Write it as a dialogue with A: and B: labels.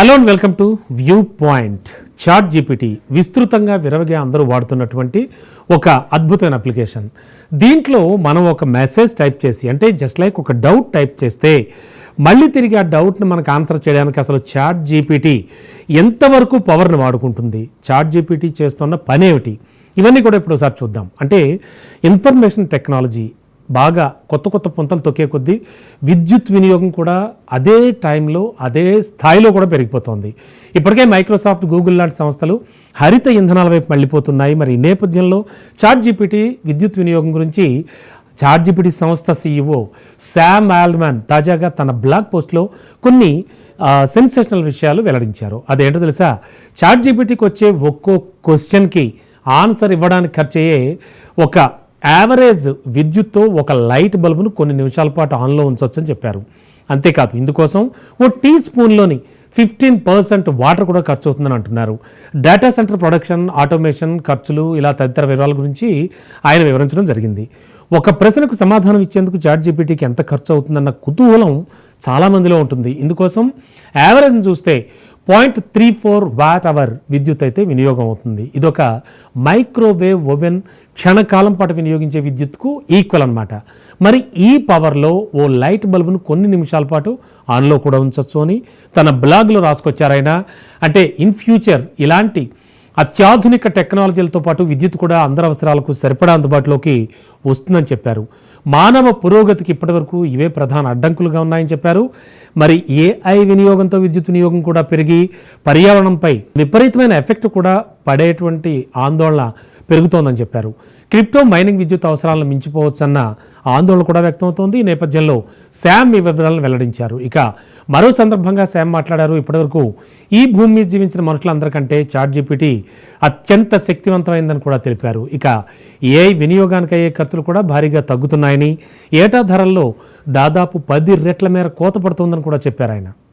A: Hello and welcome to view point ChatGPT విస్తృతంగా విరవగా అందరూ వాడుతున్నటువంటి ఒక అద్భుతమైన అప్లికేషన్ దీంట్లో మనం ఒక మెసేజ్ టైప్ చేసి అంటే జస్ట్ లైక్ ఒక డౌట్ టైప్ చేస్తే మళ్ళీ తిరిగి ఆ డౌట్ని మనకు ఆన్సర్ చేయడానికి అసలు చాట్ జీపీటీ ఎంతవరకు పవర్ని వాడుకుంటుంది? చాట్ జీపీటీ చేస్తున్న పనేమిటి? ఇవన్నీ కూడా ఇప్పుడు ఒకసారి చూద్దాం. అంటే ఇన్ఫర్మేషన్ టెక్నాలజీ బాగా కొత్త కొత్త పుంతలు తొక్కే కొద్దీ విద్యుత్ వినియోగం కూడా అదే టైంలో అదే స్థాయిలో కూడా పెరిగిపోతుంది. ఇప్పటికే మైక్రోసాఫ్ట్ గూగుల్ లాంటి సంస్థలు హరిత ఇంధనాల వైపు మళ్ళీపోతున్నాయి. మరి ఈ నేపథ్యంలో చాట్ జీపీటీ విద్యుత్ వినియోగం గురించి చాట్ జీపీటీ సంస్థ సీఈఓ శామ్ ఆల్డ్మాన్ తాజాగా తన బ్లాగ్ పోస్ట్లో కొన్ని సెన్సేషనల్ విషయాలు వెల్లడించారు. అదేంటో తెలుసా? చాట్ జీపీటీకి వచ్చే ఒక్కో క్వశ్చన్కి ఆన్సర్ ఇవ్వడానికి ఖర్చయ్యే ఒక యావరేజ్ విద్యుత్తో ఒక లైట్ బల్బును కొన్ని నిమిషాల పాటు ఆన్లో ఉంచవచ్చని చెప్పారు. అంతేకాదు ఇందుకోసం ఓ టీ స్పూన్లోని ఫిఫ్టీన్ పర్సెంట్ వాటర్ కూడా ఖర్చు అవుతుందని అంటున్నారు. డేటా సెంటర్ ప్రొడక్షన్ ఆటోమేషన్ ఖర్చులు ఇలా తదితర వివరాల గురించి ఆయన వివరించడం జరిగింది. ఒక ప్రశ్నకు సమాధానం ఇచ్చేందుకు చాట్ జీపీటీకి ఎంత ఖర్చు అవుతుందన్న కుతూహలం చాలామందిలో ఉంటుంది. ఇందుకోసం యావరేజ్ని చూస్తే point three four watt hour విద్యుత్ అయితే వినియోగం అవుతుంది. ఇదొక మైక్రోవేవ్ ఓవెన్ క్షణకాలం పాటు వినియోగించే విద్యుత్కు ఈక్వల్ అన్నమాట. మరి ఈ పవర్లో ఓ లైట్ బల్బును కొన్ని నిమిషాల పాటు ఆన్లో కూడా ఉంచవచ్చు అని తన బ్లాగ్లో రాసుకొచ్చారైనా అంటే ఇన్ ఫ్యూచర్ ఇలాంటి అత్యాధునిక టెక్నాలజీలతో పాటు విద్యుత్ కూడా అందరి అవసరాలకు సరిపడా అందుబాటులోకి వస్తుందని చెప్పారు. మానవ పురోగతికి ఇప్పటివరకు ఇవే ప్రధాన అడ్డంకులుగా ఉన్నాయని చెప్పారు. మరి ఏఐ వినియోగంతో విద్యుత్ వినియోగం కూడా పెరిగి పర్యావరణంపై విపరీతమైన ఎఫెక్ట్ కూడా పడేటువంటి ఆందోళన పెరుగుతోందని చెప్పారు. క్రిప్టో మైనింగ్ విద్యుత్ అవసరాలను మించిపోవచ్చన్న ఆందోళన కూడా వ్యక్తమవుతోంది. ఈ నేపథ్యంలో శామ్ ఈ వివరాలను వెల్లడించారు. ఇక మరో సందర్భంగా శామ్ మాట్లాడారు. ఇప్పటివరకు ఈ భూమి మీద జీవించిన మనుషులందరికంటే చాట్ జీపీటీ అత్యంత శక్తివంతమైందని కూడా తెలిపారు. ఇక ఏఐ వినియోగానికి అయ్యే ఖర్చులు కూడా భారీగా తగ్గుతున్నాయని ఏటా ధరల్లో దాదాపు పది రెట్ల మేర కోత పడుతోందని కూడా చెప్పారు ఆయన.